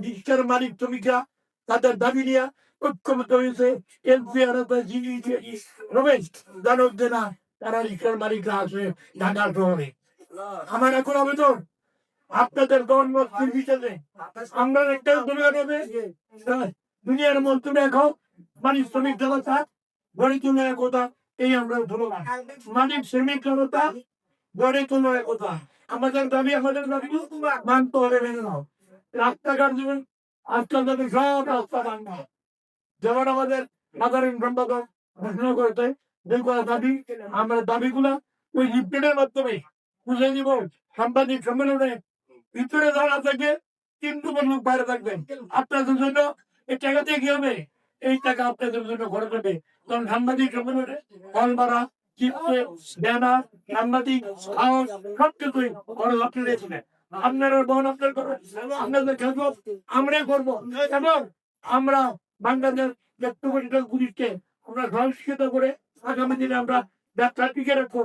রিক্সার মালিক শ্রমিকরা তাদের দাবি নিয়ে ঐক্যমত হয়েছে। এনপিআর রমেশ জানক যে না তারা রিক্সার মালিকরা আসে ঢাকা শহরে। আমার এখন আবেদন, আপনাদের গভর্নমেন্ট নির্বিশেষে আমরা একটা দুনিয়া নেবে দুনিয়ার দেখো, মালিক শ্রমিক জনতা গড়ে তুলে একতা এই আমরা ধন্যবাদ। মালিক শ্রমিক জনতা গড়ে তুলে একতা আমাদের দাবি আমাদের দাবি মানতে হবে, মেনে নাও। রাস্তাঘাট যেমন আজকাল তাদের সব রাস্তা ভাঙা যেমন আমাদের সাধারণ সম্পাদক ঘোষণা করতে যে করা দাবি, আমরা দাবিগুলা ওই লিফটের মাধ্যমে বুঝে দিব সাংবাদিক সম্মেলনে ভিতরে যারা থাকে কিন্তু লোক বাইরে থাকবেন আপনাদের জন্য এই টাকা দিয়ে কি হবে? এই টাকা আপনাদের জন্য ঘরে দেবে কারণ সাংবাদিক সম্মেলনে ফল মারা চিত্রে ব্যানার, সাংবাদিক খাওয়া সব কিছুই ঘরে লক্ষ্য দিয়েছিলেন আপনারা বহন আপনার করবেন। আপনাদের খেলব আমরা করব। এবং আমরা বাংলাদেশ ব্যক্তিগত পুলিশকে আমরা সংস্কৃত করে আগামী দিনে আমরা ব্যবসা টিকে রাখব।